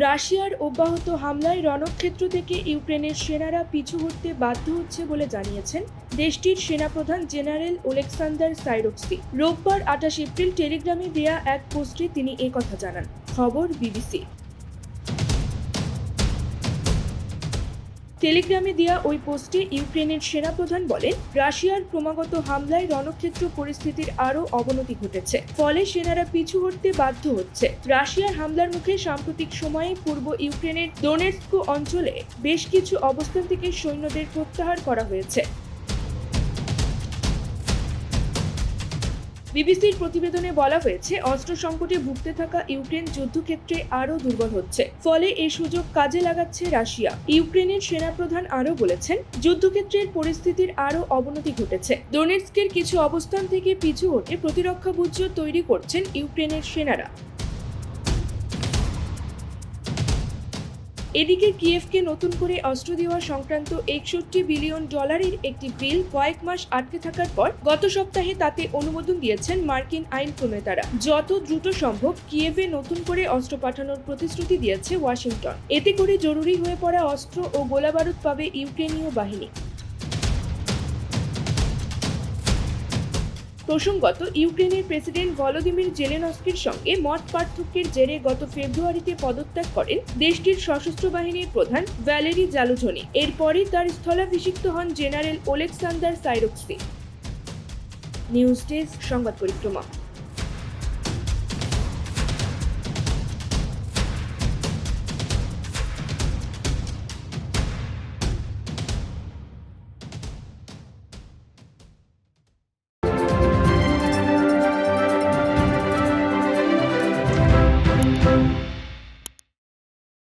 রাশিয়ার অব্যাহত হামলায় রণক্ষেত্র থেকে ইউক্রেনের সেনারা পিছু হটতে বাধ্য হচ্ছে বলে জানিয়েছেন দেশটির সেনাপ্রধান জেনারেল ওলেকসান্ডার সাইরোক্সি রোববার আঠাশ এপ্রিল টেলিগ্রামে দেয়া এক পোস্টে তিনি একথা জানান। খবর বিবিসি। টেলিগ্রামে দেওয়া ওই পোস্টে ইউক্রেনের সেনাপ্রধান বলেন, রাশিয়ার ক্রমাগত হামলায় রণক্ষেত্র পরিস্থিতির আরও অবনতি ঘটেছে। ফলে সেনারা পিছু হটতে বাধ্য হচ্ছে। রাশিয়ার হামলার মুখে সাম্প্রতিক সময়ে পূর্ব ইউক্রেনের ডোনেস্কো অঞ্চলে বেশ কিছু অবস্থান থেকে সৈন্যদের প্রত্যাহার করা হয়েছে। বিবিসির প্রতিবেদনে বলা হয়েছে, অস্ত্র সংকটে ভুগতে থাকা ইউক্রেন যুদ্ধক্ষেত্রে আরও দুর্বল হচ্ছে। ফলে এই সুযোগ কাজে লাগাচ্ছে রাশিয়া। ইউক্রেনের সেনাপ্রধান আরও বলেছেন, যুদ্ধক্ষেত্রের পরিস্থিতির আরও অবনতি ঘটেছে। ডোনেটস্কের কিছু অবস্থান থেকে পিছু হটে প্রতিরক্ষা বুজ্জ তৈরি করছেন ইউক্রেনের সেনারা। এদিকে কিয়েভকে নতুন করে অস্ত্র দেওয়া সংক্রান্ত একষট্টি বিলিয়ন ডলারের একটি বিল কয়েক মাস আটকে থাকার পর গত সপ্তাহে তাতে অনুমোদন দিয়েছেন মার্কিন আইন প্রণেতারা। যত দ্রুত সম্ভব কিয়েভে নতুন করে অস্ত্র পাঠানোর প্রতিশ্রুতি দিয়েছে ওয়াশিংটন। এতে করে জরুরি হয়ে পড়া অস্ত্র ও গোলাবারুদ পাবে ইউক্রেনীয় বাহিনী। প্রসঙ্গত, ইউক্রেনের প্রেসিডেন্ট ভলোদিমির জেলেনস্কির সঙ্গে মত পার্থক্যের জেরে গত ফেব্রুয়ারিতে পদত্যাগ করেন দেশটির সশস্ত্র বাহিনীর প্রধান ভ্যালেরি জালুঝনি। এরপরই তার স্থলাভিষিক্ত হন general Oleksandr Syrskyi. News desk, সংবাদ পরিক্রমা।